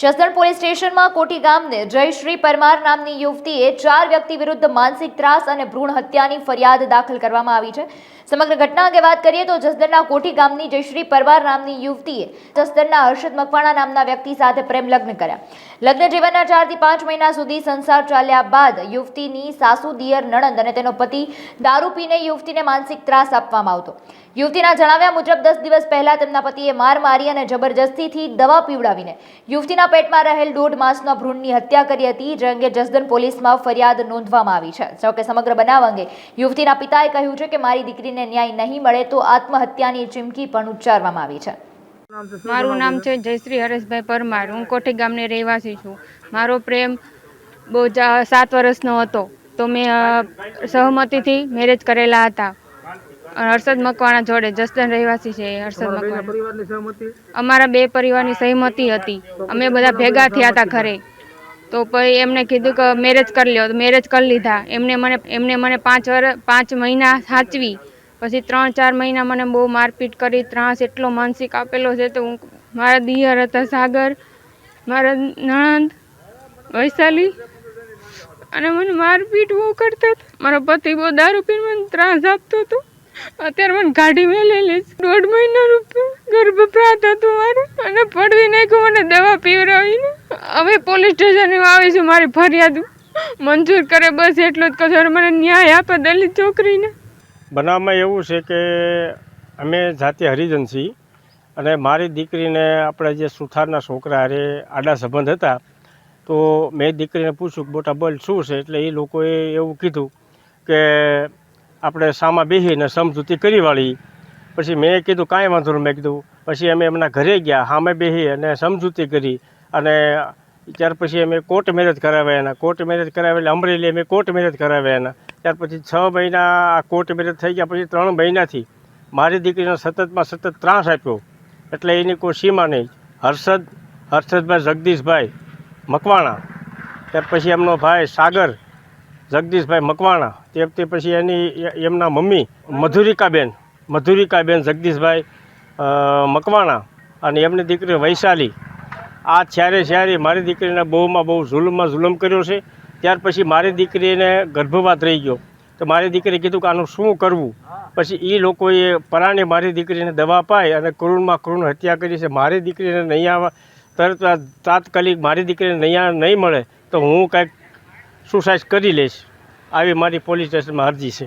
Jasdan police સ્ટેશનમાં કોઠી ગામને જયશ્રી પરમાર નામની યુવતીએ ચાર વ્યક્તિ વિરુદ્ધ માનસિક ત્રાસ અને ભ્રૂણ હત્યાની ફરિયાદ દાખલ કરવામાં આવી છે. સમગ્ર ઘટના અંગે વાત કરીએ તો જસદણના કોઠી ગામની જયશ્રી પરમાર નામની યુવતીએ જસદણના હર્ષદ મકવાણા નામના વ્યક્તિ સાથે પ્રેમ લગ્ન કર્યા. લગ્ન જીવનના ચારથી પાંચ મહિના સુધી સંસાર ચાલ્યા બાદ યુવતીની સાસુ દિયર નણંદ અને તેનો પતિ દારૂ પીને યુવતીને માનસિક ત્રાસ આપવામાં આવતો. યુવતીના જણાવ્યા મુજબ દસ દિવસ પહેલા તેમના પતિએ માર મારી અને જબરજસ્તીથી દવા પીવડાવીને યુવતીના પેટમાં રહેલ દોઢ માસના ભ્રૂણની હત્યા કરી હતી, જે અંગે જસદન પોલીસમાં ફરિયાદ નોંધવામાં આવી છે. જોકે સમગ્ર બનાવ અંગે યુવતીના પિતાએ કહ્યું છે કે મારી દીકરીને ન્યાય નહીં મળે તો આત્મહત્યાની ચીમકી પણ ઉચ્ચારવામાં આવી છે. મારું નામ છે જયશ્રી હરેશભાઈ પરમાર. હું કોઠી ગામની રહેવાસી છું. મારો પ્રેમ બહુ સાત વર્ષનો હતો. તો મેં સહમતીથી મેરેજ કરેલા હતા. હર્ષદ મકવાણા જોડે જસદન રહેવાસી છે હર્ષદ મકવાણા. અમારા બે પરિવારની સહમતી હતી. અમે બધા ભેગા થયા હતા ઘરે. તો પછી એમને કીધું કે મેરેજ કરી લ્યો. તો મેરેજ કરી લીધા. એમને મને એમને મને પાંચ વર્ષ પાંચ મહિના સાચવી. પછી ત્રણ ચાર મહિના મને બહુ મારપીટ કરી ત્રાસ એટલો માનસિક આપેલો છે તો હું મારા દિયર હતા સાગર મારા નણંદ વૈશાલી અને મને મારપીટ બહુ કરતા હતા. મારો પતિ બહુ દારૂ પીને મને ત્રાસ આપતો હતો. અત્યારે મને ગાડી મેલેલી છે. દોઢ મહિનાનું ગર્ભપ્રાત હતું મારું. અને પડવી નાખ્યું મને દવા પીવડાવીને. હવે પોલીસ સ્ટેશને આવીશું મારી ફરિયાદ. મંજૂર કરે બસ એટલું જ કહું મને ન્યાય આપે દલિત છોકરીને. બનાવમાં એવું છે કે અમે જાતે હરિજન છીએ. અને મારી દીકરીને આપણે જે સુથારના છોકરા હારે આડા સંબંધ હતા, તો મેં દીકરીને પૂછ્યું કે, મોટા બોલ, શું છે? એટલે એ લોકોએ એવું કીધું કે આપણે સામા બેસીને સમજૂતી કરી વાળી. પછી મેં કીધું, કાંઈ વાંધો નહીં. મેં કીધું, પછી અમે એમના ઘરે ગયા સામે બેસી અને સમજૂતી કરી. અને ત્યાર પછી અમે કોર્ટ મેરેજ કરાવ્યા એના. કોર્ટ મેરેજ કરાવ્યા એટલે અમરેલી અમે કોર્ટ મેરેજ કરાવ્યા એના. ત્યાર પછી છ મહિના આ કોર્ટ મેરેજ થઈ ગયા પછી ત્રણ મહિનાથી મારી દીકરીને સતતમાં સતત ત્રાસ આપ્યો. એટલે એની કોઈ સીમા નહીં. હર્ષદ, હર્ષદભાઈ જગદીશભાઈ મકવાણા. ત્યાર પછી એમનો ભાઈ સાગર જગદીશભાઈ મકવાણા. તે વખતે પછી એની એમના મમ્મી મધુરિકાબેન. મધુરિકાબેન, જગદીશભાઈ મકવાણા અને એમની દીકરી વૈશાલી. આ છ્યારે છ્યારે મારી દીકરીને બહુમાં બહુ જુલમમાં જુલમ કર્યો છે. ત્યાર પછી મારી દીકરીને ગર્ભપાત રહી ગયો. તો મારી દીકરીએ કીધું કે આનું શું કરવું? પછી એ લોકોએ પરાણે મારી દીકરીને દવા પાય અને કરુણમાં કરુણ હત્યા કરી છે. મારી દીકરીને નહીં આવવા તરત તાત્કાલિક મારી દીકરીને નહીં નહીં મળે તો હું કાંઈક સુસાઇડ કરી લઈશ આવી મારી પોલીસ સ્ટેશનમાં અરજી છે.